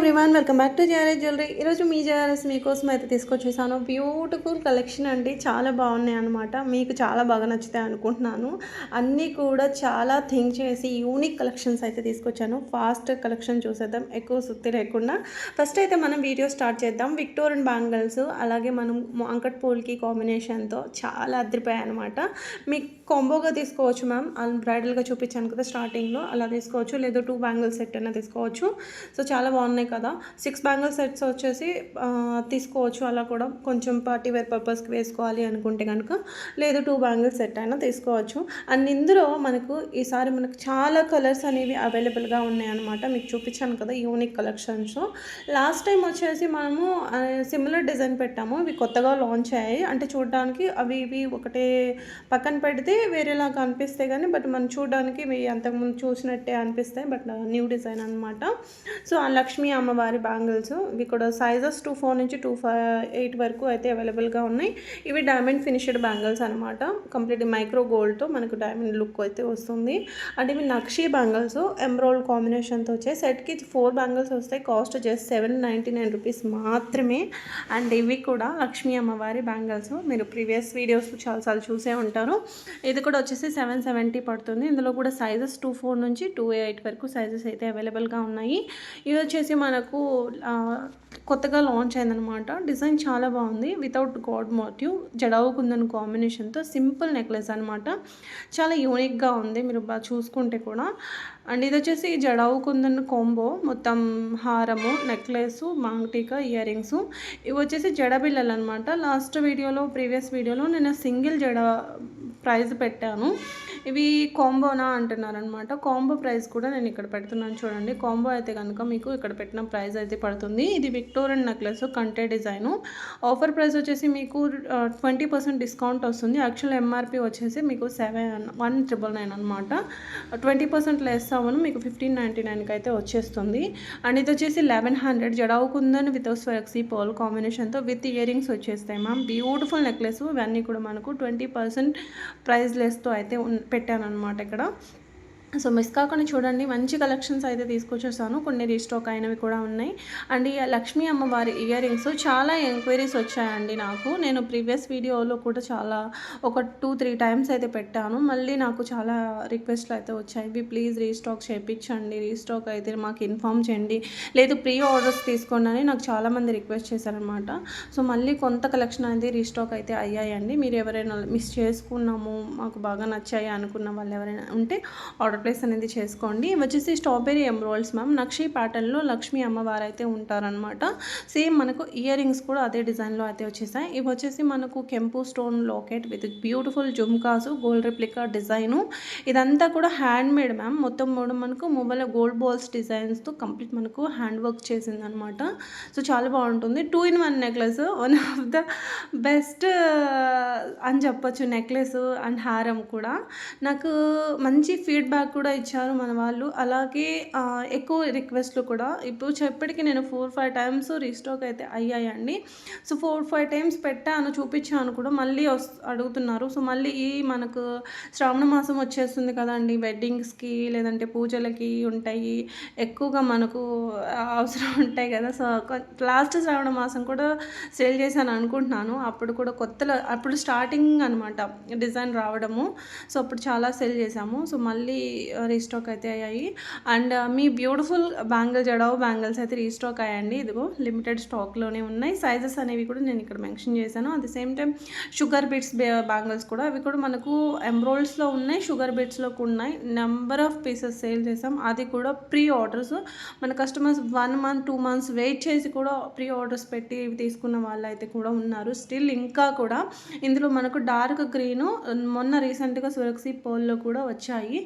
Everyone welcome back to JRS jewellery ఈరోజు మీ JRS మీకోసం అయితే తీసుకొచ్చేసాను. బ్యూటిఫుల్ కలెక్షన్ అండి. చాలా బాగున్నాయి అనమాట మీకు చాలా బాగా నచ్చుతాయి అనుకుంటున్నాను. అన్నీ కూడా చాలా థింక్ చేసి యూనిక్ కలెక్షన్స్ అయితే తీసుకొచ్చాను. ఫాస్ట్ కలెక్షన్ చూసేద్దాం. ఎక్కువ సుత్తి లేకుండా. ఫస్ట్ అయితే మనం వీడియో స్టార్ట్ చేద్దాం. విక్టోరియన్ బ్యాంగిల్స్ అలాగే మనం అంకట్ పూల్కి కాంబినేషన్తో చాలా అదిరిపోయాయి అనమాట మీకు కాంబోగా తీసుకోవచ్చు మ్యామ్ బ్రైడల్గా చూపించాను కదా స్టార్టింగ్లో అలా తీసుకోవచ్చు. లేదా టూ బ్యాంగిల్ సెట్ అయినా తీసుకోవచ్చు. సో చాలా బాగున్నాయి కదా. సిక్స్ బ్యాంగిల్ సెట్స్ వచ్చేసి తీసుకోవచ్చు. అలా కూడా కొంచెం పార్టీ వేర్ పర్పస్కి వేసుకోవాలి అనుకుంటే కనుక లేదు టూ బ్యాంగిల్ సెట్ అయినా తీసుకోవచ్చు. అండ్ ఇందులో మనకు ఈసారి మనకు చాలా కలర్స్ అనేవి అవైలబుల్గా ఉన్నాయన్నమాట. మీకు చూపించాను కదా యూనిక్ కలెక్షన్స్ లాస్ట్ టైం వచ్చేసి మనము సిమిలర్ డిజైన్ పెట్టాము. ఇవి కొత్తగా లాంచ్ అయ్యాయి. అంటే చూడడానికి అవి ఇవి ఒకటే పక్కన పెడితే వేరేలాగా అనిపిస్తాయి కానీ బట్ మనం చూడడానికి ఇవి అంతకుముందు చూసినట్టే అనిపిస్తాయి. బట్ న్యూ డిజైన్ అనమాట సో ఆ లక్ష్మీ అమ్మవారి బ్యాంగిల్స్. ఇవి కూడా సైజెస్ టూ ఫోర్ నుంచి టూ ఫైవ్ ఎయిట్ వరకు అయితే అవైలబుల్గా ఉన్నాయి. ఇవి డైమండ్ ఫినిష్డ్ బ్యాంగిల్స్ అనమాట కంప్లీట్ మైక్రో గోల్డ్తో మనకు డైమండ్ లుక్ అయితే వస్తుంది. అండ్ ఇవి నక్షీ బ్యాంగిల్స్ ఎంబ్రోల్డ్ కాంబినేషన్తో వచ్చాయి సెట్కి ఫోర్ బ్యాంగిల్స్ వస్తాయి. Cost just seven ninety nine rupees మాత్రమే. అండ్ ఇవి కూడా లక్ష్మీ అమ్మవారి బ్యాంగిల్స్ మీరు ప్రీవియస్ వీడియోస్ చాలాసార్లు చూసే ఉంటారు. ఇది కూడా వచ్చేసి సెవెన్ సెవెంటీ పడుతుంది. ఇందులో కూడా సైజెస్ టూ ఫోర్ నుంచి టూ ఎయిట్ వరకు సైజెస్ అయితే అవైలబుల్గా ఉన్నాయి. ఇది వచ్చేసి మన మనకు కొత్తగా లాంచ్ అయిందనమాట డిజైన్ చాలా బాగుంది. వితౌట్ గాడ్ మోటివ్ జడావు కాంబినేషన్తో సింపుల్ నెక్లెస్ అనమాట చాలా యూనిక్గా ఉంది. మీరు బాగా చూసుకుంటే కూడా. అండ్ ఇది వచ్చేసి జడవుకుందన్ కాంబో మొత్తం హారము నెక్లెస్ మాంగ్టీకా ఇయర్ రింగ్స్ ఇవి వచ్చేసి జడబిల్లలు అనమాట లాస్ట్ వీడియోలో ప్రీవియస్ వీడియోలో నేను సింగిల్ జడ ప్రైజ్ పెట్టాను. ఇవి కాంబోనా అంటున్నారనమాట కాంబో ప్రైస్ కూడా నేను ఇక్కడ పెడుతున్నాను చూడండి. కాంబో అయితే కనుక మీకు ఇక్కడ పెట్టిన ప్రైస్ అయితే పడుతుంది. ఇది విక్టోరియన్ నెక్లెస్ కంటే డిజైను. ఆఫర్ ప్రైస్ వచ్చేసి మీకు ట్వంటీ పర్సెంట్ డిస్కౌంట్ వస్తుంది. యాక్చువల్ ఎంఆర్పి వచ్చేసి మీకు సెవెన్ వన్ ట్రిపుల్ నైన్ అనమాట ట్వంటీ పర్సెంట్ లెస్ అవ్వను మీకు ఫిఫ్టీన్ నైంటీ నైన్కి అయితే వచ్చేస్తుంది. అండ్ ఇది వచ్చేసి లెవెన్ హండ్రెడ్ జడావుకుందని విత్ స్వరక్సీ పర్ల్ కాంబినేషన్తో విత్ ఇయర్ రింగ్స్ వచ్చేస్తాయి మ్యామ్. బ్యూటిఫుల్ నెక్లెస్ ఇవన్నీ కూడా మనకు ట్వంటీ పర్సెంట్ ప్రైస్ లెస్తో అయితే ఉన్- పెట్టాను అనమాట ఇక్కడ. సో మిస్ కాకుండా చూడండి మంచి కలెక్షన్స్ అయితే తీసుకొచ్చేసాను. కొన్ని రీస్టాక్ అయినవి కూడా ఉన్నాయి. అండ్ ఈ లక్ష్మీ అమ్మవారి ఇయర్ రింగ్స్ చాలా ఎంక్వైరీస్ వచ్చాయండి నాకు. నేను ప్రీవియస్ వీడియోలో కూడా చాలా ఒక టూ త్రీ టైమ్స్ అయితే పెట్టాను. మళ్ళీ నాకు చాలా రిక్వెస్ట్లు అయితే వచ్చాయి. ఇవి ప్లీజ్ రీస్టాక్ చేయించండి రీస్టాక్ అయితే మాకు ఇన్ఫామ్ చేయండి. లేదు ప్రీ ఆర్డర్స్ తీసుకోండి అని నాకు చాలామంది రిక్వెస్ట్ చేశారనమాట సో మళ్ళీ కొంత కలెక్షన్ అనేది రీస్టాక్ అయితే అయ్యాయండి. మీరు ఎవరైనా మిస్ చేసుకున్నాము మాకు బాగా నచ్చాయి అనుకున్న వాళ్ళు ఎవరైనా ఉంటే ఆర్డర్ ప్లేస్ అనేది చేసుకోండి. ఇవి వచ్చేసి స్ట్రాబెరీ ఎమ్రోల్స్ మ్యామ్. నక్షి ప్యాటర్న్లో లక్ష్మీ అమ్మవారు అయితే ఉంటారనమాట సేమ్ మనకు ఇయర్ రింగ్స్ కూడా అదే డిజైన్లో అయితే వచ్చేసాయి. ఇవి వచ్చేసి మనకు కెంపు stone locket with beautiful jhumkas gold replica design. ఇదంతా కూడా హ్యాండ్ మేడ్ మ్యామ్. మొత్తం మూడు మనకు మొబైల్ గోల్డ్ బాల్స్ డిజైన్స్తో కంప్లీట్ మనకు హ్యాండ్ వర్క్ చేసింది అనమాట సో చాలా బాగుంటుంది. Two in one necklace. One of the best అని చెప్పొచ్చు నెక్లెస్ అండ్ హారం కూడా. నాకు మంచి ఫీడ్బ్యాక్ కూడా ఇచ్చారు మన వాళ్ళు. అలాగే ఎక్కువ రిక్వెస్ట్లు కూడా. ఇప్పుడు చెప్పటికి నేను ఫోర్ ఫైవ్ టైమ్స్ రీస్టాక్ అయితే అయ్యాయండి. సో ఫోర్ ఫైవ్ టైమ్స్ పెట్టాను చూపించాను కూడా. మళ్ళీ వస్ అడుగుతున్నారు. సో మళ్ళీ ఈ మనకు శ్రావణ మాసం వచ్చేస్తుంది కదండి. వెడ్డింగ్స్కి లేదంటే పూజలకి ఉంటాయి. ఎక్కువగా మనకు అవసరం ఉంటాయి కదా. సో లాస్ట్ శ్రావణ మాసం కూడా సేల్ చేశాను అనుకుంటున్నాను. అప్పుడు కూడా కొత్తలో అప్పుడు స్టార్టింగ్ అనమాట డిజైన్ రావడము. సో అప్పుడు చాలా సెల్ చేశాము. సో మళ్ళీ రీస్టాక్ అయితే అయ్యాయి. అండ్ మీ బ్యూటిఫుల్ బ్యాంగిల్ జడావు బ్యాంగిల్స్ అయితే రీస్టాక్ అయ్యాయండి ఇదిగో లిమిటెడ్ స్టాక్లోనే ఉన్నాయి. సైజెస్ అనేవి కూడా నేను ఇక్కడ మెన్షన్ చేశాను. At the same time sugar bits bangles కూడా అవి కూడా మనకు ఎంబ్రోల్స్లో ఉన్నాయి షుగర్ బిట్స్లో కూడా ఉన్నాయి. నెంబర్ ఆఫ్ పీసెస్ సేల్ చేసాం అది కూడా ప్రీ ఆర్డర్స్ మన customers one month two months wait చేసి కూడా ప్రీ ఆర్డర్స్ పెట్టి ఇవి తీసుకున్న వాళ్ళు అయితే కూడా ఉన్నారు. స్టిల్ ఇంకా కూడా ఇందులో మనకు డార్క్ గ్రీను మొన్న రీసెంట్గా సురక్షి పోల్లో కూడా వచ్చాయి.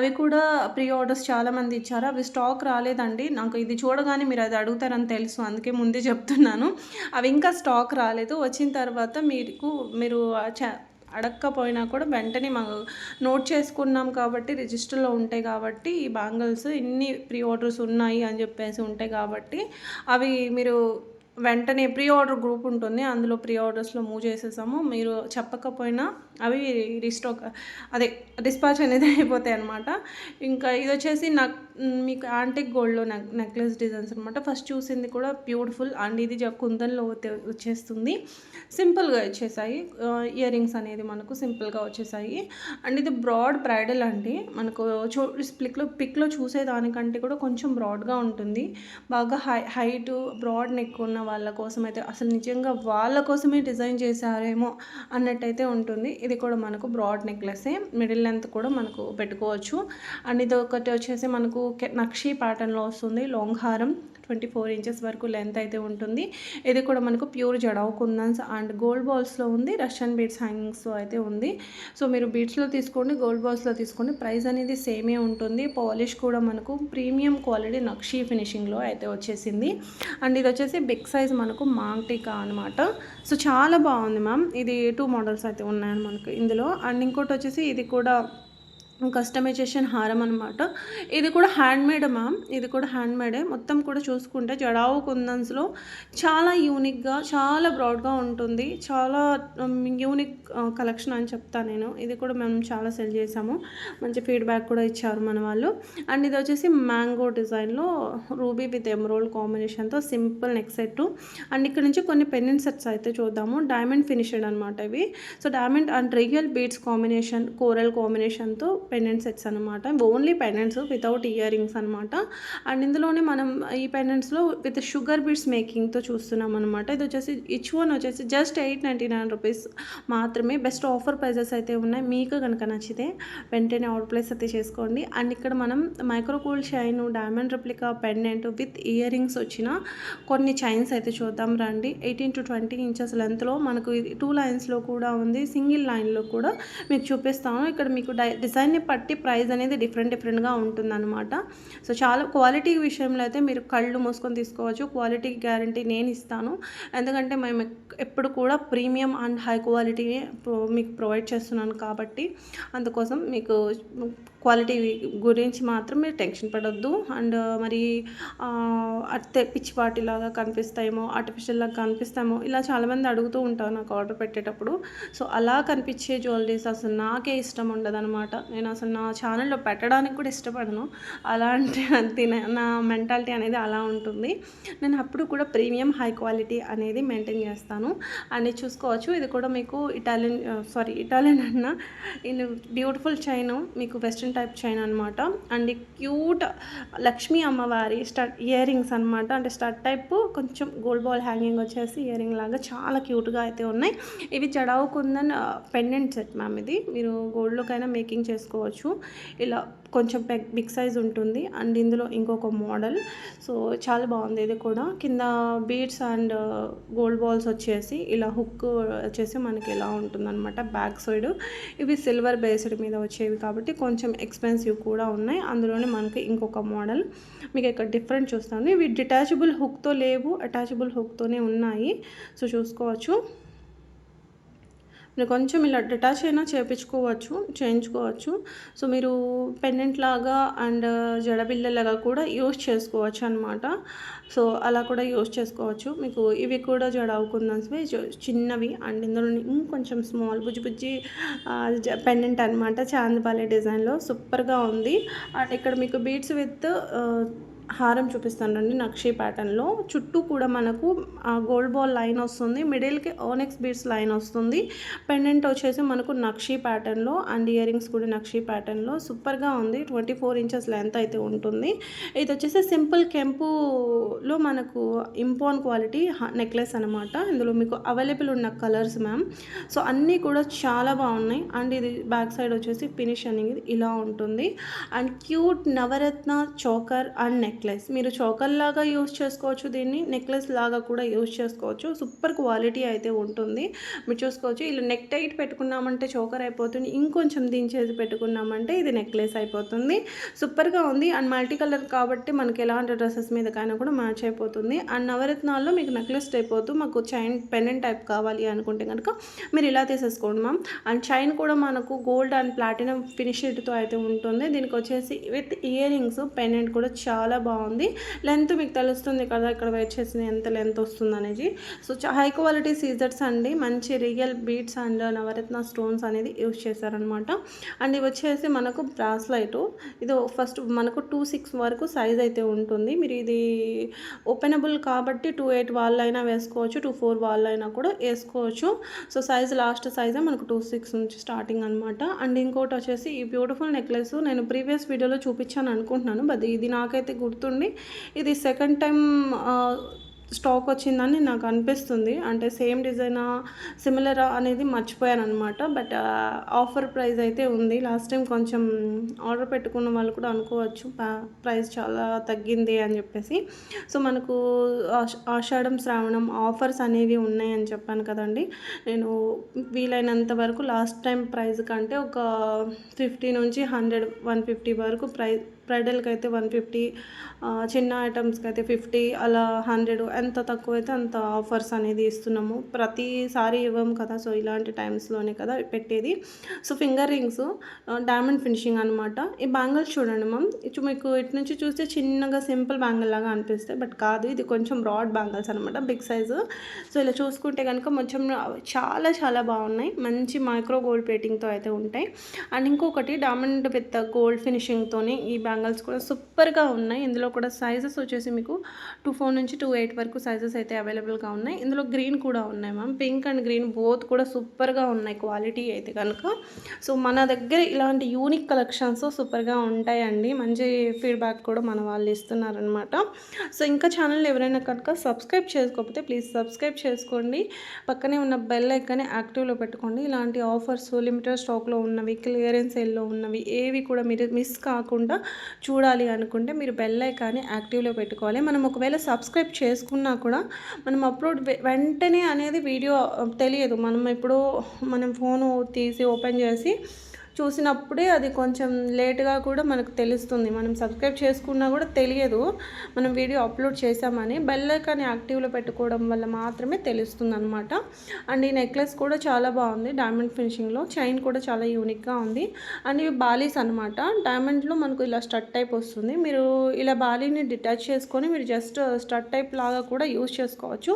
అవి కూడా ప్రీ ఆర్డర్స్ చాలామంది ఇచ్చారు. అవి స్టాక్ రాలేదండి. నాకు ఇది చూడగానే మీరు అది అడుగుతారని తెలుసు. అందుకే ముందే చెప్తున్నాను. అవి ఇంకా స్టాక్ రాలేదు. వచ్చిన తర్వాత మీకు మీరు చ- అడగకపోయినా కూడా వెంటనే మాకు నోట్ చేసుకున్నాం కాబట్టి రిజిస్టర్లో ఉంటాయి కాబట్టి ఈ బ్యాంగిల్స్ ఇన్ని ప్రీ ఆర్డర్స్ ఉన్నాయి అని చెప్పేసి ఉంటాయి కాబట్టి అవి మీరు వెంటనే ప్రీ ఆర్డర్ గ్రూప్ ఉంటుంది. అందులో ప్రీ ఆర్డర్స్లో మూవ్ చేసేసాము. మీరు చెప్పకపోయినా అవి రీస్టాక్ అదే డిస్పాచ్ అనేది అయిపోతాయి అనమాట ఇంకా ఇది వచ్చేసి నక్ మీకు యాంటిక్ గోల్డ్లో నెక్ నెక్లెస్ డిజైన్స్ అనమాట ఫస్ట్ చూసింది కూడా బ్యూటిఫుల్ అండ్ ఇది కుందన్లో వచ్చేస్తుంది. సింపుల్గా వచ్చేసాయి. ఇయర్ రింగ్స్ అనేది మనకు సింపుల్గా వచ్చేసాయి. అండ్ ఇది బ్రాడ్ బ్రైడల్ అండి. మనకు చూ పిక్లో పిక్లో చూసేదానికంటే కూడా కొంచెం బ్రాడ్గా ఉంటుంది. బాగా హై హైట్ బ్రాడ్ నెక్ ఉన్న వాళ్ళ కోసం అయితే అసలు నిజంగా వాళ్ళ కోసమే డిజైన్ చేశారేమో అన్నట్టయితే ఉంటుంది. ఇది కూడా మనకు బ్రాడ్ నెక్లెసే మిడిల్ లెంత్ కూడా మనకు పెట్టుకోవచ్చు. అండ్ ఇది ఒకటి వచ్చేసి మనకు కె- నక్షి ప్యాటర్న్లో వస్తుంది లాంగ్ హారం. ట్వంటీ ఫోర్ ఇంచెస్ వరకు లెంత్ అయితే ఉంటుంది. ఇది కూడా మనకు pure jadau kundans and gold బాల్స్లో ఉంది. రష్యన్ బీడ్స్ హ్యాంగింగ్స్లో అయితే ఉంది. సో మీరు బీడ్స్లో తీసుకోండి గోల్డ్ బాల్స్లో తీసుకోండి. ప్రైస్ అనేది సేమే ఉంటుంది. పాలిష్ కూడా మనకు ప్రీమియం క్వాలిటీ నక్షీ ఫినిషింగ్లో అయితే వచ్చేసింది. అండ్ ఇది వచ్చేసి బిగ్ సైజ్ మనకు మాంగ్టికా అనమాట సో చాలా బాగుంది మ్యామ్. ఇది టూ మోడల్స్ అయితే ఉన్నాయి మనకు ఇందులో. అండ్ ఇంకోటి వచ్చేసి ఇది కూడా కస్టమైజేషన్ హారం అనమాట ఇది కూడా హ్యాండ్మేడ్ మ్యామ్. ఇది కూడా హ్యాండ్మేడే. మొత్తం కూడా చూసుకుంటే జడావు కుందన్స్లో చాలా యూనిక్గా చాలా బ్రాడ్గా ఉంటుంది. చాలా యూనిక్ కలెక్షన్ అని చెప్తాను నేను. ఇది కూడా మేము చాలా సెల్ చేసాము. మంచి ఫీడ్బ్యాక్ కూడా ఇచ్చారు మన వాళ్ళు. అండ్ ఇది వచ్చేసి మ్యాంగో డిజైన్లో రూబీ విత్ ఎమరోల్డ్ కాంబినేషన్తో సింపుల్ నెక్ సెట్ అండ్ ఇక్కడ నుంచి కొన్ని పెన్నిన్ సెట్స్ అయితే చూద్దాము. డైమండ్ ఫినిషెడ్ అనమాట ఇవి. So diamond and real beads combination coral కాంబినేషన్తో పెండెంట్ సెట్స్ అనమాట only pendants without earrings అనమాట అండ్ ఇందులోనే మనం ఈ పెండెంట్స్లో విత్ షుగర్ బీడ్స్ మేకింగ్తో చూస్తున్నాం అనమాట ఇది వచ్చేసి ఇచ్ వన్ వచ్చేసి just eight ninety nine rupees మాత్రమే. బెస్ట్ ఆఫర్ ప్రైజెస్ అయితే ఉన్నాయి. మీకు కనుక నచ్చితే వెంటనే అవుట్ ప్లేస్ అయితే చేసుకోండి. అండ్ ఇక్కడ మనం మైక్రోకూల్ chain diamond replica pendant with earrings వచ్చిన కొన్ని చైన్స్ అయితే చూద్దాం రండి. ఎయిటీన్ టు ట్వంటీ ఇంచెస్ లెంత్లో మనకు టూ లైన్స్లో కూడా ఉంది. సింగిల్ లైన్లో కూడా మీకు చూపిస్తాను. ఇక్కడ మీకు డై డిజైన్ని బట్టి ప్రైస్ అనేది డిఫరెంట్ డిఫరెంట్గా ఉంటుందన్నమాట. సో చాలా క్వాలిటీ విషయంలో అయితే మీరు కళ్ళు మూసుకొని తీసుకోవచ్చు. క్వాలిటీ గ్యారంటీ నేను ఇస్తాను. ఎందుకంటే మేము ఎప్పుడు కూడా ప్రీమియం అండ్ హై క్వాలిటీని మీకు ప్రొవైడ్ చేస్తున్నాను కాబట్టి అందుకోసం మీకు క్వాలిటీ గురించి మాత్రం మీరు టెన్షన్ పడొద్దు. అండ్ మరి అట్టే పిచ్చిపాటిలాగా కనిపిస్తాయేమో ఆర్టిఫిషియల్ లాగా కనిపిస్తామో ఇలా చాలామంది అడుగుతూ ఉంటారు నాకు ఆర్డర్ పెట్టేటప్పుడు. సో అలా కనిపించే జ్యువెలరీస్ అసలు నాకే ఇష్టం ఉండదనమాట నేను అసలు నా ఛానల్లో పెట్టడానికి కూడా ఇష్టపడను. అలా అంటే నా మెంటాలిటీ అనేది అలా ఉంటుంది. నేను అప్పుడు కూడా ప్రీమియం హై క్వాలిటీ అనేది మెయింటైన్ చేస్తాను. అని చూసుకోవచ్చు ఇది కూడా మీకు ఇటాలియన్ సారీ ఇటాలియన్ అన్న ఇన్ బ్యూటిఫుల్ చైన్ మీకు వెస్ట్రన్ టైప్ చైన్ అనమాట అండ్ క్యూట్ లక్ష్మీ అమ్మవారి స్టడ్ ఇయర్ రింగ్స్ అనమాట అంటే స్టడ్ టైప్ కొంచెం గోల్డ్ బాల్ హ్యాంగింగ్ వచ్చేసి ఇయర్ రింగ్ లాగా చాలా క్యూట్గా అయితే ఉన్నాయి. ఇవి చడావుకుందన్ పెండెంట్ సెట్ మ్యామ్ ఇది. మీరు గోల్డ్లోకైనా మేకింగ్ చేసుకోవచ్చు. ఇలా కొంచెం పెగ్ బిగ్ సైజ్ ఉంటుంది. అండ్ ఇందులో ఇంకొక మోడల్. సో చాలా బాగుంది ఇది కూడా. కింద బీడ్స్ అండ్ గోల్డ్ బాల్స్ వచ్చేసి ఇలా హుక్ వచ్చేసి మనకి ఇలా ఉంటుందన్నమాట బ్యాక్ సైడ్. ఇవి సిల్వర్ బేస్డ్ మీద వచ్చేవి కాబట్టి కొంచెం ఎక్స్పెన్సివ్ కూడా ఉన్నాయి. అందులోనే మనకి ఇంకొక మోడల్. మీకు ఇక్కడ డిఫరెంట్ చూస్తాను. ఇవి డిటాచబుల్ హుక్తో లేవు. అటాచబుల్ హుక్తోనే ఉన్నాయి. సో చూసుకోవచ్చు. మీరు కొంచెం ఇలా డిటాచ్ అయినా చేపించుకోవచ్చు చేయించుకోవచ్చు. సో మీరు పెండెంట్ లాగా అండ్ జడబిల్లలాగా కూడా యూస్ చేసుకోవచ్చు అనమాట సో అలా కూడా యూస్ చేసుకోవచ్చు. మీకు ఇవి కూడా జడ అవుకుందని చిన్నవి అండ్ ఇందులో ఇంకొంచెం స్మాల్ బుజ్జి బుజ్జి పెండెంట్ అనమాట చాందిపాలి డిజైన్లో సూపర్గా ఉంది. అండ్ ఇక్కడ మీకు బీట్స్ విత్ హారం చూపిస్తానండి నక్షి ప్యాటర్న్లో. చుట్టూ కూడా మనకు ఆ గోల్డ్ బాల్ లైన్ వస్తుంది. మిడిల్కి ఓనెక్స్ బీడ్స్ లైన్ వస్తుంది. పెండెంట్ వచ్చేసి మనకు నక్షి ప్యాటర్న్లో అండ్ ఇయర్ రింగ్స్ కూడా నక్షి ప్యాటర్న్లో. సూపర్గా ఉంది. ట్వంటీ ఫోర్ ఇంచెస్ లెంత్ అయితే ఉంటుంది. ఇది వచ్చేసి సింపుల్ కెంపులో మనకు ఇంపాన్ క్వాలిటీ నెక్లెస్ అనమాట ఇందులో మీకు అవైలబుల్ ఉన్న కలర్స్ మ్యామ్. సో అన్నీ కూడా చాలా బాగున్నాయి. అండ్ ఇది బ్యాక్ సైడ్ వచ్చేసి ఫినిష్ అనేది ఇలా ఉంటుంది. And cute navaratna choker and necklace మీరు చోకర్ లాగా యూస్ చేసుకోవచ్చు దీన్ని. నెక్లెస్ లాగా కూడా యూస్ చేసుకోవచ్చు. సూపర్ క్వాలిటీ అయితే ఉంటుంది. మీరు చూసుకోవచ్చు. ఇలా నెక్ టైట్ పెట్టుకున్నామంటే చోకర్ అయిపోతుంది. ఇంకొంచెం దించేసి పెట్టుకున్నామంటే ఇది నెక్లెస్ అయిపోతుంది. సూపర్గా ఉంది. అండ్ మల్టీ కలర్ కాబట్టి మనకి ఎలాంటి డ్రెస్సెస్ మీదకైనా కూడా మ్యాచ్ అయిపోతుంది. అండ్ నవరత్నాల్లో మీకు నెక్లెస్ టైప్ అవుతూ మాకు చైన్ పెనెంట్ టైప్ కావాలి అనుకుంటే కనుక మీరు ఇలా తీసేసుకోండి మ్యామ్ అండ్ చైన్ కూడా మనకు గోల్డ్ అండ్ ప్లాటినం ఫినిషెడ్తో అయితే ఉంటుంది. దీనికి వచ్చేసి విత్ ఇయర్ రింగ్స్ పెండెంట్ కూడా చాలా బాగుంది. లెంత్ మీకు తెలుస్తుంది కదా ఇక్కడ వెయిట్ చేసిన ఎంత లెంత్ వస్తుంది అనేది. సో హై క్వాలిటీ సీజర్స్ అండి. మంచి real beads and navaratna stones అనేది యూజ్ చేశారనమాట అండ్ ఇవి వచ్చేసి మనకు బ్రాస్లైట్ ఇది ఫస్ట్ మనకు టూ సిక్స్ వరకు సైజ్ అయితే ఉంటుంది. మీరు ఇది ఓపెనబుల్ కాబట్టి టూ ఎయిట్ వాళ్ళైనా వేసుకోవచ్చు టూ ఫోర్ వాళ్ళైనా కూడా వేసుకోవచ్చు. సో సైజ్ లాస్ట్ సైజే మనకు టూ సిక్స్ నుంచి స్టార్టింగ్ అనమాట అండ్ ఇంకోటి వచ్చేసి ఈ బ్యూటిఫుల్ నెక్లెస్ నేను ప్రీవియస్ వీడియోలో చూపించాను అనుకుంటున్నాను. బట్ ఇది నాకైతే గుర్తు గుర్తుండి. ఇది సెకండ్ టైం స్టాక్ వచ్చిందని నాకు అనిపిస్తుంది. అంటే సేమ్ డిజైన్ సిమిలర్ అనేది మర్చిపోయాను అనమాట బట్ ఆఫర్ ప్రైస్ అయితే ఉంది. లాస్ట్ టైం కొంచెం ఆర్డర్ పెట్టుకున్న వాళ్ళు కూడా అనుకోవచ్చు ప్రైస్ చాలా తగ్గింది అని చెప్పేసి. సో మనకు ఆషాఢం శ్రావణం ఆఫర్స్ అనేవి ఉన్నాయని చెప్పాను కదండి. నేను వీలైనంత వరకు లాస్ట్ టైం ప్రైస్ కంటే ఒక ఫిఫ్టీ నుంచి హండ్రెడ్ వన్ ఫిఫ్టీ వరకు ప్రైస్ బ్రైడల్కి అయితే వన్ ఫిఫ్టీ చిన్న ఐటమ్స్కి అయితే ఫిఫ్టీ అలా హండ్రెడ్ ఎంత తక్కువ అయితే అంత ఆఫర్స్ అనేది ఇస్తున్నాము. ప్రతిసారి ఇవ్వము కదా సో ఇలాంటి టైమ్స్లోనే కదా పెట్టేది. So finger rings diamond finishing అనమాట ఈ బ్యాంగిల్స్ చూడండి మ్యామ్ ఇటు మీకు ఇటు నుంచి చూస్తే చిన్నగా సింపుల్ బ్యాంగిల్ లాగా అనిపిస్తాయి బట్ కాదు ఇది కొంచెం బ్రాడ్ బ్యాంగిల్స్ అనమాట బిగ్ సైజు. సో ఇలా చూసుకుంటే కనుక కొంచెం చాలా చాలా బాగున్నాయి. మంచి మైక్రో గోల్డ్ ప్లేటింగ్తో అయితే ఉంటాయి. అండ్ ఇంకొకటి డైమండ్ విత్ గోల్డ్ ఫినిషింగ్తోనే ఈ బ్యాంగిల్ బ్యాంగిల్స్ కూడా సూపర్గా ఉన్నాయి. ఇందులో కూడా సైజెస్ వచ్చేసి మీకు టూ ఫోర్ నుంచి టూ ఎయిట్ వరకు సైజెస్ అయితే అవైలబుల్గా ఉన్నాయి. ఇందులో గ్రీన్ కూడా ఉన్నాయి ma'am pink and green both కూడా సూపర్గా ఉన్నాయి. క్వాలిటీ అయితే కనుక. సో మన దగ్గర ఇలాంటి యూనిక్ కలెక్షన్స్ సూపర్గా ఉంటాయండి. మంచి ఫీడ్బ్యాక్ కూడా మన వాళ్ళు ఇస్తున్నారనమాట సో ఇంకా ఛానల్ ఎవరైనా కనుక సబ్స్క్రైబ్ చేసుకోకపోతే ప్లీజ్ సబ్స్క్రైబ్ చేసుకోండి. పక్కనే ఉన్న బెల్ ఐకాన్ని యాక్టివ్లో పెట్టుకోండి. ఇలాంటి ఆఫర్స్ లిమిటెడ్ స్టాక్లో ఉన్నవి క్లియరెన్స్ ఎల్లో ఉన్నవి ఏవి కూడా మీరు మిస్ కాకుండా చూడాలి అనుకుంటే మీరు బెల్ ఐకాన్ని యాక్టివ్లో పెట్టుకోవాలి. మనం ఒకవేళ సబ్స్క్రైబ్ చేసుకున్నా కూడా మనం అప్లోడ్ వెంటనే అనేది వీడియో తెలియదు. మనం ఇప్పుడు మనం ఫోను తీసి ఓపెన్ చేసి చూసినప్పుడే అది కొంచెం లేట్గా కూడా మనకు తెలుస్తుంది. మనం సబ్స్క్రైబ్ చేసుకున్నా కూడా తెలియదు. మనం వీడియో అప్లోడ్ చేసామని బెల్ ఐకాన్ యాక్టివ్లో పెట్టుకోవడం వల్ల మాత్రమే తెలుస్తుంది అనమాట అండ్ ఈ నెక్లెస్ కూడా చాలా బాగుంది. డైమండ్ ఫినిషింగ్లో చైన్ కూడా చాలా యూనిక్గా ఉంది. అండ్ ఇవి బాలీస్ అనమాట డైమండ్లో మనకు ఇలా స్టట్ టైప్ వస్తుంది. మీరు ఇలా బాలీని డిటాచ్ చేసుకొని మీరు జస్ట్ స్టట్ టైప్ లాగా కూడా యూజ్ చేసుకోవచ్చు.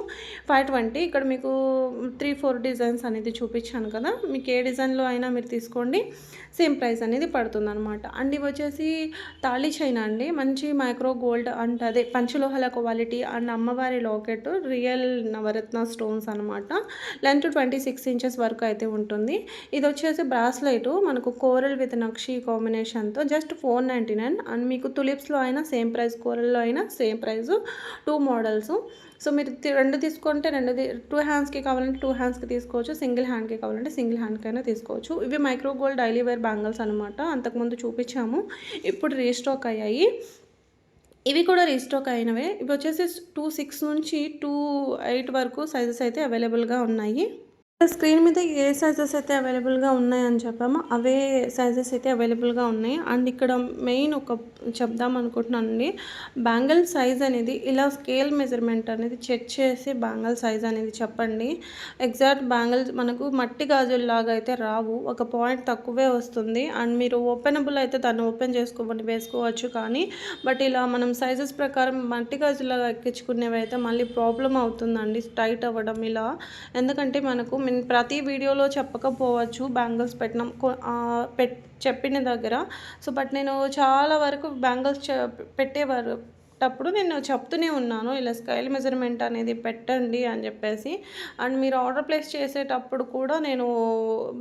Five twenty. ఇక్కడ మీకు త్రీ ఫోర్ డిజైన్స్ అనేది చూపించాను కదా. మీకు ఏ డిజైన్లో అయినా మీరు తీసుకోండి. సేమ్ ప్రైస్ అనేది పడుతుంది అనమాట అండ్ ఇవి వచ్చేసి తాళీ చైన్ అండి. మంచి మైక్రో గోల్డ్ అండ్ అదే పంచలోహల క్వాలిటీ అండ్ అమ్మవారి లాకెట్ రియల్ నవరత్న స్టోన్స్ అనమాట లెంత్ ట్వంటీ సిక్స్ ఇంచెస్ వరకు అయితే ఉంటుంది. ఇది వచ్చేసి బ్రాస్లైట్ మనకు కోరల్ విత్ నక్షి కాంబినేషన్తో just four ninety nine. And మీకు తులిప్స్లో అయినా సేమ్ ప్రైస్ కోరల్లో అయినా same price two models. So మీరు రెండు తీసుకుంటే రెండు టూ హ్యాండ్స్కి కావాలంటే టూ హ్యాండ్స్కి తీసుకోవచ్చు సింగిల్ హ్యాండ్కి కావాలంటే సింగిల్ హ్యాండ్కి అయినా తీసుకోవచ్చు. ఇవి micro gold daily wear bangles అనమాట అంతకుముందు చూపించాము. ఇప్పుడు రీస్టాక్ అయ్యాయి. ఇవి కూడా రీస్టాక్ అయినవే. ఇవి వచ్చేసి టూ సిక్స్ నుంచి టూ ఎయిట్ వరకు సైజెస్ అయితే అవైలబుల్గా ఉన్నాయి. స్క్రీన్ మీద ఏ సైజెస్ అయితే అవైలబుల్గా ఉన్నాయని చెప్పామో అవే సైజెస్ అయితే అవైలబుల్గా ఉన్నాయి. అండ్ ఇక్కడ మెయిన్ ఒక చెప్దాం అనుకుంటున్నానండి బ్యాంగిల్ సైజ్ అనేది ఇలా స్కేల్ మెజర్మెంట్ అనేది చెక్ చేసి బ్యాంగిల్ సైజ్ అనేది చెప్పండి. ఎగ్జాక్ట్ బ్యాంగిల్స్ మనకు మట్టి గాజుల్లాగా అయితే రావు. ఒక పాయింట్ తక్కువే వస్తుంది. అండ్ మీరు ఓపెనబుల్ అయితే దాన్ని ఓపెన్ చేసుకోమని వేసుకోవచ్చు కానీ బట్ ఇలా మనం సైజెస్ ప్రకారం మట్టి గాజుల్లాగా ఎక్కించుకునేవి అయితే మళ్ళీ ప్రాబ్లం అవుతుందండి. టైట్ అవ్వడం ఇలా. ఎందుకంటే మనకు ప్రతి వీడియోలో చెప్పకపోవచ్చు బ్యాంగిల్స్ పెట్టినాం. పెట్ చెప్పిన దగ్గర. సో బట్ నేను చాలా వరకు బ్యాంగిల్స్ పెట్టేవారు. అప్పుడు నేను చెప్తూనే ఉన్నాను ఇలా స్కైల్ మెజర్మెంట్ అనేది పెట్టండి అని చెప్పేసి. అండ్ మీరు ఆర్డర్ ప్లేస్ చేసేటప్పుడు కూడా నేను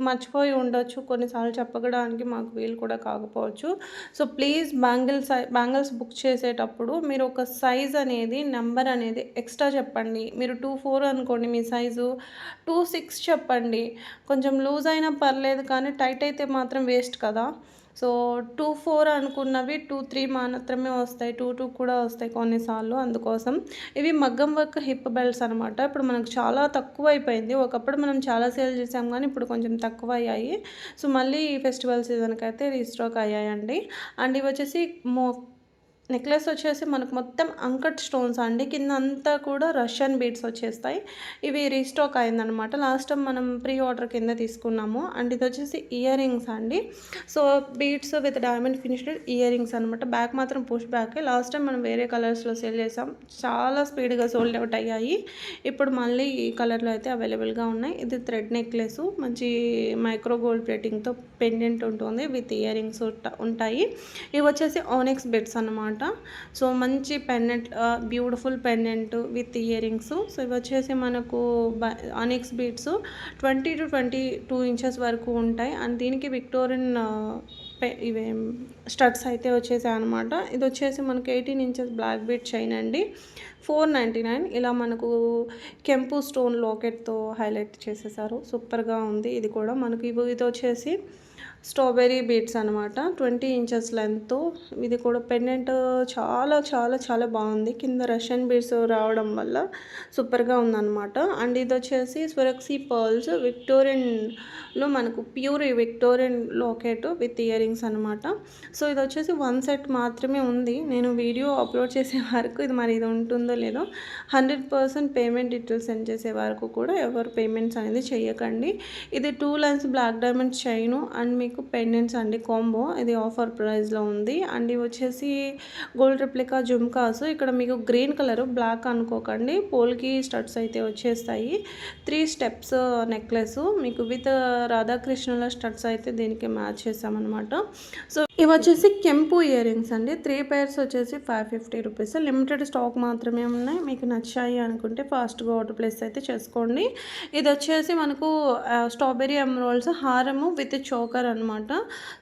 మర్చిపోయి ఉండొచ్చు కొన్నిసార్లు చెప్పడానికి మాకు వీలు కూడా కాకపోవచ్చు. So please bangles bangles book చేసేటప్పుడు మీరు ఒక సైజ్ అనేది నెంబర్ అనేది ఎక్స్ట్రా చెప్పండి. మీరు టూ ఫోర్ అనుకోండి మీ సైజు టూ సిక్స్ చెప్పండి. కొంచెం లూజ్ అయినా పర్లేదు కానీ టైట్ అయితే మాత్రం వేస్ట్ కదా. సో టూ ఫోర్ అనుకున్నవి టూ త్రీ మాత్రమే వస్తాయి టూ టూ కూడా వస్తాయి కొన్నిసార్లు అందుకోసం. ఇవి మగ్గం వర్క్ హిప్ బెల్ట్స్ అనమాట ఇప్పుడు మనకు చాలా తక్కువ అయిపోయింది ఒకప్పుడు మనం చాలా సేల్ చేసాం కానీ ఇప్పుడు కొంచెం తక్కువ అయ్యాయి సో మళ్ళీ ఈ ఫెస్టివల్ సీజన్కి అయితే రీస్టాక్ అయ్యాయండి. అండ్ ఇవి వచ్చేసి మో నెక్లెస్ వచ్చేసి మనకు మొత్తం అంకట్ స్టోన్స్ అండి. కింద అంతా కూడా రష్యన్ బీడ్స్ వచ్చేస్తాయి. ఇవి రీస్టాక్ అయిందనమాట లాస్ట్ టైం మనం ప్రీ ఆర్డర్ కింద తీసుకున్నాము. అండ్ ఇది వచ్చేసి ఇయర్ రింగ్స్ అండి. So beads with diamond finished earrings అనమాట బ్యాక్ మాత్రం పుష్ బ్యాక్ లాస్ట్ టైం మనం వేరే కలర్స్లో సేల్ చేసాం. చాలా స్పీడ్గా సోల్డ్ అవుట్ అయ్యాయి. ఇప్పుడు మళ్ళీ ఈ కలర్లో అయితే అవైలబుల్గా ఉన్నాయి. ఇది థ్రెడ్ నెక్లెస్ మంచి మైక్రో గోల్డ్ ప్లేటింగ్తో పెండెంట్ ఉంటుంది. విత్ ఇయర్ రింగ్స్ ఉంటాయి. ఇవి వచ్చేసి ఓనెక్స్ బెడ్స్ అనమాట సో మంచి pendant beautiful pendant with earrings. So ఇవి వచ్చేసి మనకు onyx beads twenty to twenty two inches వరకు ఉంటాయి. అండ్ దీనికి విక్టోరియన్ ఇవే స్టడ్స్ అయితే వచ్చేసాయి అనమాట ఇది వచ్చేసి మనకు eighteen inches black bead chain అండి. ఫోర్ నైంటీ నైన్ ఇలా మనకు కెంపు స్టోన్ లాకెట్తో హైలైట్ చేసేసారు. సూపర్గా ఉంది. ఇది కూడా మనకి ఇది వచ్చేసి స్ట్రాబెర్రీ బీట్స్ అనమాట ట్వంటీ ఇంచెస్ లెంత్ ఇది కూడా పెండెంట్ చాలా చాలా చాలా బాగుంది. కింద రష్యన్ బీడ్స్ రావడం వల్ల సూపర్గా ఉందన్నమాట. అండ్ ఇది వచ్చేసి స్వరక్సీ పర్ల్స్ విక్టోరియన్లో మనకు pure Victorian locket with earrings అనమాట సో ఇది వచ్చేసి వన్ సెట్ మాత్రమే ఉంది. నేను వీడియో అప్లోడ్ చేసే వరకు ఇది మరి ఇది ఉంటుందో లేదో hundred percent payment details send చేసే వరకు కూడా ఎవరు పేమెంట్స్ అనేది చేయకండి ఇది two lines black diamond chain and మీకు మీకు పెండెంట్స్ అండి కాంబో. ఇది ఆఫర్ ప్రైస్లో ఉంది. అండ్ ఇవి వచ్చేసి గోల్డ్ రిప్లికా జుమ్కాస్. ఇక్కడ మీకు గ్రీన్ కలర్ బ్లాక్ అనుకోకండి. పోల్కి స్టడ్స్ అయితే వచ్చేస్తాయి. Three steps necklace. మీకు విత్ రాధాకృష్ణుల స్టడ్స్ అయితే దీనికి మ్యాచ్ చేసామన్నమాట సో ఇవి వచ్చేసి కెంపు ఇయర్ రింగ్స్ అండి. త్రీ పేర్స్ వచ్చేసి five fifty rupees. Limited stock మాత్రమే ఉన్నాయి. మీకు నచ్చాయి అనుకుంటే ఫాస్ట్గా ఆర్డర్ ప్లేస్ అయితే చేసుకోండి. ఇది వచ్చేసి మనకు స్ట్రాబెరీ ఎమ్రోల్స్ హారము విత్ చోకర్ అనమాట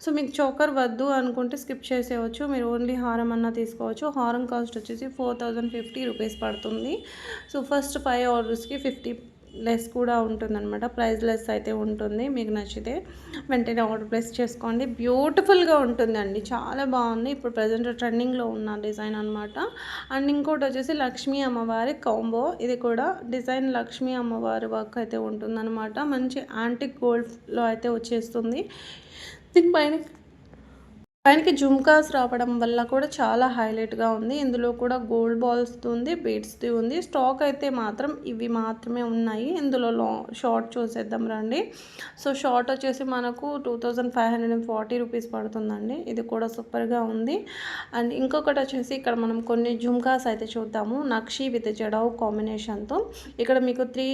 సో మీకు చోకర్ వద్దు అనుకుంటే స్కిప్ చేసేయచ్చు. మీరు ఓన్లీ హారం అన్నా తీసుకోవచ్చు. హారం కాస్ట్ వచ్చేసి ఫోర్ థౌజండ్ ఫిఫ్టీ రూపీస్ పడుతుంది. సో ఫస్ట్ ఫైవ్ ఆర్డర్స్కి ఫిఫ్టీ లెస్ కూడా ఉంటుందన్నమాట. ప్రైస్ లెస్ అయితే ఉంటుంది. మీకు నచ్చితే వెంటనే ఆర్డర్ ప్లేస్ చేసుకోండి. బ్యూటిఫుల్గా ఉంటుందండి. చాలా బాగుంది. ఇప్పుడు ప్రజెంట్ ట్రెండింగ్లో ఉన్న డిజైన్ అనమాట అండ్ ఇంకోటి వచ్చేసి లక్ష్మీ అమ్మవారి కాంబో ఇది కూడా డిజైన్ లక్ష్మీ అమ్మవారి వర్క్ అయితే ఉంటుందన్నమాట. మంచి యాంటిక్ గోల్డ్లో అయితే వచ్చేస్తుంది. దీనిపైన పైనకి జుమ్కాస్ రావడం వల్ల కూడా చాలా హైలైట్గా ఉంది. ఇందులో కూడా గోల్డ్ బాల్స్ది ఉంది బీట్స్ది ఉంది. స్టాక్ అయితే మాత్రం ఇవి మాత్రమే ఉన్నాయి. ఇందులో లా షార్ట్ చూసేద్దాం రండి. సో షార్ట్ వచ్చేసి మనకు two thousand five hundred and forty rupees పడుతుందండి. ఇది కూడా సూపర్గా ఉంది. అండ్ ఇంకొకటి వచ్చేసి ఇక్కడ మనం కొన్ని జుమ్కాస్ అయితే చూద్దాము. నక్షి విత్ జడావ్ కాంబినేషన్తో ఇక్కడ మీకు three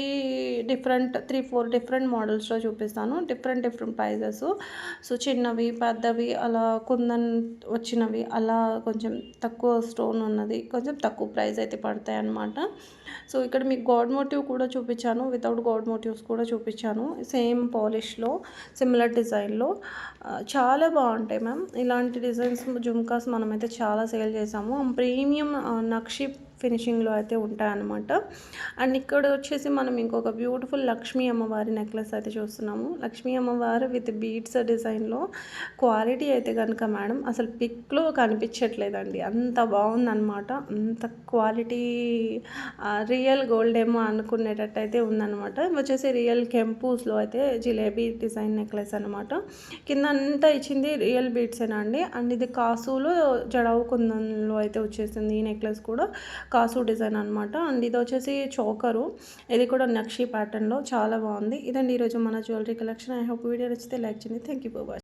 different three four different మోడల్స్లో చూపిస్తాను. Different different prices. సో చిన్నవి పెద్దవి అలా కుందన్ వచ్చినవి. అలా కొంచెం తక్కువ స్టోన్ ఉన్నది. కొంచెం తక్కువ ప్రైస్ అయితే పడతాయి అన్నమాట. సో ఇక్కడ మీకు గాడ్ మోటివ్ కూడా చూపించాను. వితౌట్ గాడ్ మోటివ్స్ కూడా చూపించాను. సేమ్ పాలిష్లో సిమిలర్ డిజైన్లో. చాలా బాగుంటాయి మ్యామ్. ఇలాంటి డిజైన్స్ జుమ్కాస్ మనమైతే చాలా సేల్ చేసాము. ప్రీమియం నక్షి ఫినిషింగ్లో అయితే ఉంటాయన్నమాట అండ్ ఇక్కడ వచ్చేసి మనం ఇంకొక బ్యూటిఫుల్ లక్ష్మీ అమ్మవారి నెక్లెస్ అయితే చూస్తున్నాము. లక్ష్మీ అమ్మవారు విత్ బీట్స్ డిజైన్లో క్వాలిటీ అయితే కనుక మేడం అసలు పిక్లో కనిపించట్లేదండి. అంత బాగుందన్నమాట. అంత క్వాలిటీ రియల్ గోల్డ్ ఏమో అనుకునేటట్టు అయితే ఉందన్నమాట. వచ్చేసి రియల్ కెంపూస్లో అయితే జిలేబీ డిజైన్ నెక్లెస్ అనమాట కింద అంతా ఇచ్చింది రియల్ బీట్సేనా అండి? అండ్ ఇది కాసులో జడావు కుందంలో అయితే వచ్చేసింది ఈ నెక్లెస్ కూడా. కాసు డిజైన్ అనమాట అండ్ ఇది వచ్చేసి చోకరు. ఇది కూడా నక్షి ప్యాటర్న్లో చాలా బాగుంది. ఇదండి ఈరోజు మన jewellery collection I hope video నచ్చితే లైక్ చేయండి. Thank you for watching